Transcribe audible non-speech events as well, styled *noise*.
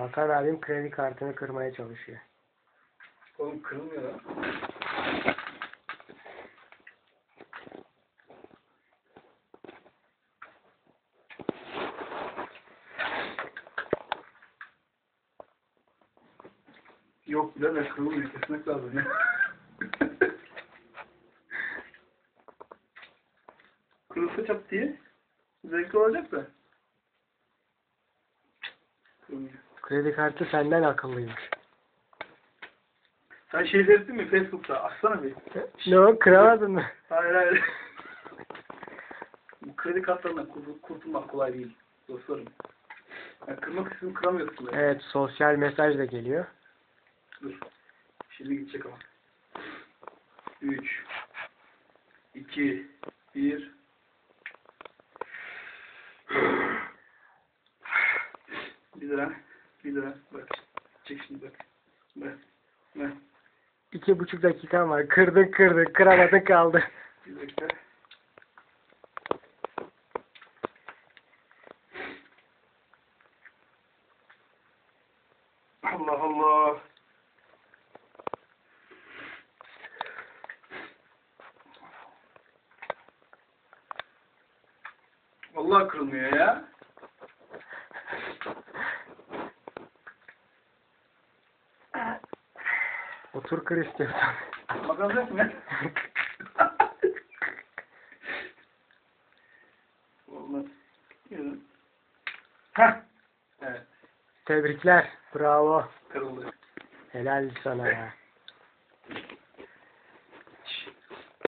Hakan abim kredi kartını kırmaya çalışıyor. Oğlum kırılmıyor lan. Yok birader kırılmıyor. Kesmek lazım ya. *laughs* Kırılsa çap diye zevkli olacak da. Kırılmıyor. Kredi kartı senden akıllıymış. Sen şey seyrettin mi Facebook'ta? Açsana bir. Ne o kıramadın mı? Hayır hayır. Bu kredi kartlarından kurtul- kurtulmak kolay değil dostlarım. Yani kırmak istiyorsun kıramıyorsun. da. Evet sosyal mesaj da geliyor. Dur. Şimdi gidecek ama. 3 2 1 1 lira 1 lira bak. Çek şimdi bak. Bak. Bak. İki buçuk dakikan var. Kırdın kırdın. Kıramadın kaldı. Bir dakika. Allah Allah. Vallahi kırılmıyor ya. Otur kır istiyorsan. Yürü. Heh. Evet. Tebrikler. Bravo. Kırıldı. Helal sana ya.